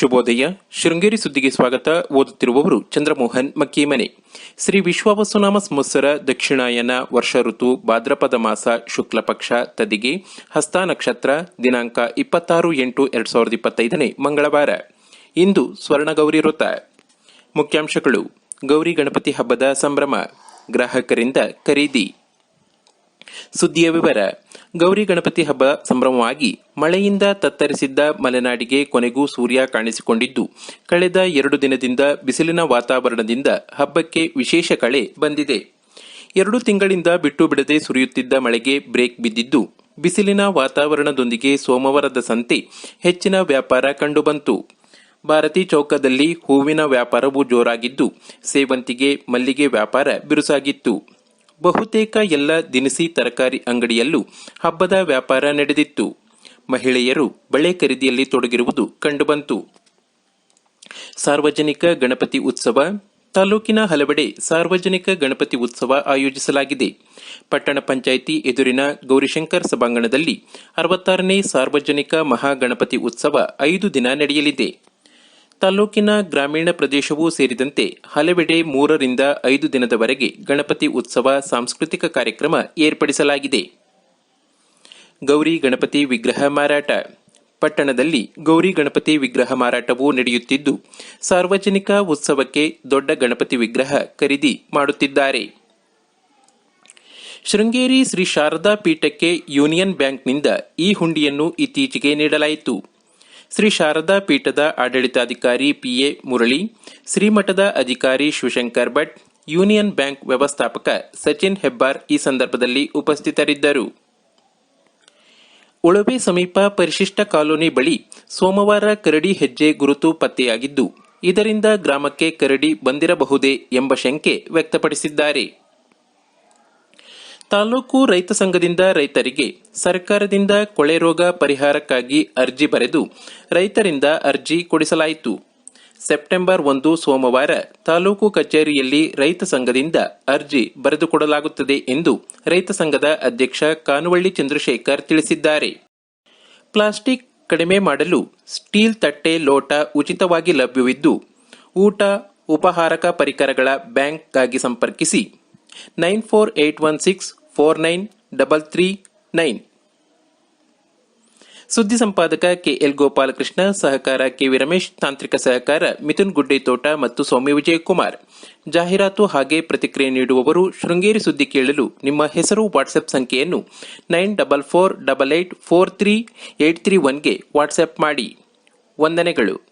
ಶುಭೋದಯ. ಶೃಂಗೇರಿ ಸುದ್ದಿಗೆ ಸ್ವಾಗತ. ಓದುತ್ತಿರುವವರು ಚಂದ್ರಮೋಹನ್ ಮಕ್ಕೀಮನೆ. ಶ್ರೀ ವಿಶ್ವಾವಸುನಾಮ ಸಂವತ್ಸರ ದಕ್ಷಿಣಾಯನ ವರ್ಷ ಋತು ಭಾದ್ರಪದ ಮಾಸ ಶುಕ್ಲ ಪಕ್ಷ ತದಿಗೆ ಹಸ್ತ ನಕ್ಷತ್ರ ದಿನಾಂಕ ಇಪ್ಪತ್ತಾರು ಎಂಟು ಎರಡ್ ಸಾವಿರದ ಇಪ್ಪತ್ತೈದನೇ ಮಂಗಳವಾರ. ಇಂದು ಸ್ವರ್ಣಗೌರಿ ವೃತ ಮುಖ್ಯಾಂಶಗಳು. ಗೌರಿ ಗಣಪತಿ ಹಬ್ಬದ ಸಂಭ್ರಮ. ಗ್ರಾಹಕರಿಂದ ಖರೀದಿ. ಸುದ್ದಿಯ ವಿವರ. ಗೌರಿ ಗಣಪತಿ ಹಬ್ಬ ಸಂಭ್ರಮವಾಗಿ ಮಳೆಯಿಂದ ತತ್ತರಿಸಿದ್ದ ಮಲೆನಾಡಿಗೆ ಕೊನೆಗೂ ಸೂರ್ಯ ಕಾಣಿಸಿಕೊಂಡಿದ್ದು, ಕಳೆದ ಎರಡು ದಿನದಿಂದ ಬಿಸಿಲಿನ ವಾತಾವರಣದಿಂದ ಹಬ್ಬಕ್ಕೆ ವಿಶೇಷ ಕಳೆ ಬಂದಿದೆ. ಎರಡು ತಿಂಗಳಿಂದ ಬಿಟ್ಟು ಬಿಡದೆ ಸುರಿಯುತ್ತಿದ್ದ ಮಳೆಗೆ ಬ್ರೇಕ್ ಬಿದ್ದಿದ್ದು, ಬಿಸಿಲಿನ ವಾತಾವರಣದೊಂದಿಗೆ ಸೋಮವಾರದ ಸಂತೆ ಹೆಚ್ಚಿನ ವ್ಯಾಪಾರ ಕಂಡುಬಂತು. ಭಾರತಿ ಚೌಕದಲ್ಲಿ ಹೂವಿನ ವ್ಯಾಪಾರವು ಜೋರಾಗಿದ್ದು, ಸೇವಂತಿಗೆ, ಮಲ್ಲಿಗೆ ವ್ಯಾಪಾರ ಬಿರುಸಾಗಿತ್ತು. ಬಹುತೇಕ ಎಲ್ಲ ದಿನಸಿ ತರಕಾರಿ ಅಂಗಡಿಯಲ್ಲೂ ಹಬ್ಬದ ವ್ಯಾಪಾರ ನಡೆದಿತ್ತು. ಮಹಿಳೆಯರು ಬಳೆ ಖರೀದಿಯಲ್ಲಿ ತೊಡಗಿರುವುದು ಕಂಡುಬಂತು. ಸಾರ್ವಜನಿಕ ಗಣಪತಿ ಉತ್ಸವ, ತಾಲೂಕಿನ ಹಲವೆಡೆ ಸಾರ್ವಜನಿಕ ಗಣಪತಿ ಉತ್ಸವ ಆಯೋಜಿಸಲಾಗಿದೆ. ಪಟ್ಟಣ ಪಂಚಾಯಿತಿ ಎದುರಿನ ಗೌರಿಶಂಕರ್ ಸಭಾಂಗಣದಲ್ಲಿ ಅರವತ್ತಾರನೇ ಸಾರ್ವಜನಿಕ ಮಹಾಗಣಪತಿ ಉತ್ಸವ ಐದು ದಿನ ನಡೆಯಲಿದೆ. ತಾಲೂಕಿನ ಗ್ರಾಮೀಣ ಪ್ರದೇಶವೂ ಸೇರಿದಂತೆ ಹಲವೆಡೆ ಮೂರರಿಂದ ಐದು ದಿನದವರೆಗೆ ಗಣಪತಿ ಉತ್ಸವ ಸಾಂಸ್ಕೃತಿಕ ಕಾರ್ಯಕ್ರಮ ಏರ್ಪಡಿಸಲಾಗಿದೆ. ಗೌರಿ ಗಣಪತಿ ವಿಗ್ರಹ ಮಾರಾಟ. ಪಟ್ಟಣದಲ್ಲಿ ಗೌರಿ ಗಣಪತಿ ವಿಗ್ರಹ ಮಾರಾಟವೂ ನಡೆಯುತ್ತಿದ್ದು, ಸಾರ್ವಜನಿಕ ಉತ್ಸವಕ್ಕೆ ದೊಡ್ಡ ಗಣಪತಿ ವಿಗ್ರಹ ಖರೀದಿ ಮಾಡುತ್ತಿದ್ದಾರೆ. ಶೃಂಗೇರಿ ಶ್ರೀ ಶಾರದಾ ಪೀಠಕ್ಕೆ ಯೂನಿಯನ್ ಬ್ಯಾಂಕ್ನಿಂದ ಈ ಹುಂಡಿಯನ್ನು ಇತ್ತೀಚೆಗೆ ನೀಡಲಾಯಿತು. ಶ್ರೀ ಶಾರದಾ ಪೀಠದ ಆಡಳಿತಾಧಿಕಾರಿ ಪಿಎ ಮುರಳಿ, ಶ್ರೀಮಠದ ಅಧಿಕಾರಿ ಶಿವಶಂಕರ್ ಭಟ್, ಯೂನಿಯನ್ ಬ್ಯಾಂಕ್ ವ್ಯವಸ್ಥಾಪಕ ಸಚಿನ್ ಹೆಬ್ಬಾರ್ ಈ ಸಂದರ್ಭದಲ್ಲಿ ಉಪಸ್ಥಿತರಿದ್ದರು. ಉಳವೆ ಸಮೀಪ ಪರಿಶಿಷ್ಟ ಕಾಲೋನಿ ಬಳಿ ಸೋಮವಾರ ಕರಡಿ ಹೆಜ್ಜೆ ಗುರುತು ಪತ್ತೆಯಾಗಿದ್ದು, ಇದರಿಂದ ಗ್ರಾಮಕ್ಕೆ ಕರಡಿ ಬಂದಿರಬಹುದೇ ಎಂಬ ಶಂಕೆ ವ್ಯಕ್ತಪಡಿಸಿದ್ದಾರೆ. ತಾಲೂಕು ರೈತ ಸಂಘದಿಂದ ರೈತರಿಗೆ ಸರ್ಕಾರದಿಂದ ಕೊಳೆ ರೋಗ ಪರಿಹಾರಕ್ಕಾಗಿ ಅರ್ಜಿ ಬರೆದು ರೈತರಿಂದ ಅರ್ಜಿ ಕೊಡಿಸಲಾಯಿತು. ಸೆಪ್ಟೆಂಬರ್ ಒಂದು ಸೋಮವಾರ ತಾಲೂಕು ಕಚೇರಿಯಲ್ಲಿ ರೈತ ಸಂಘದಿಂದ ಅರ್ಜಿ ಬರೆದುಕೊಡಲಾಗುತ್ತದೆ ಎಂದು ರೈತ ಸಂಘದ ಅಧ್ಯಕ್ಷ ಕಾನುವಳ್ಳಿ ಚಂದ್ರಶೇಖರ್ ತಿಳಿಸಿದ್ದಾರೆ. ಪ್ಲಾಸ್ಟಿಕ್ ಕಡಿಮೆ ಮಾಡಲು ಸ್ಟೀಲ್ ತಟ್ಟೆ ಲೋಟ ಉಚಿತವಾಗಿ ಲಭ್ಯವಿದ್ದು, ಊಟ, ಉಪಹಾರಕ ಪರಿಕರಗಳ ಬ್ಯಾಂಕ್ಗಾಗಿ ಸಂಪರ್ಕಿಸಿ nine four eight one six four nine double three nine. ಸುದ್ದಿ ಸಂಪಾದಕ ಕೆಎಲ್ ಗೋಪಾಲಕೃಷ್ಣ, ಸಹಕಾರ ಕೆವಿ ರಮೇಶ್, ತಾಂತ್ರಿಕ ಸಹಕಾರ ಮಿಥುನ್ ಗುಡ್ಡೆ ತೋಟ ಮತ್ತು ಸೌಮ್ಯ ವಿಜಯಕುಮಾರ್. ಜಾಹೀರಾತು ಹಾಗೆ ಪ್ರತಿಕ್ರಿಯೆ ನೀಡುವವರು ಶೃಂಗೇರಿ ಸುದ್ದಿ ಕೇಳಲು ನಿಮ್ಮ ಹೆಸರು ವಾಟ್ಸ್ಆಪ್ ಸಂಖ್ಯೆಯನ್ನು nine double four double eight four three eight three ಒನ್ಗೆ WhatsApp ಮಾಡಿ. ವಂದನೆಗಳು.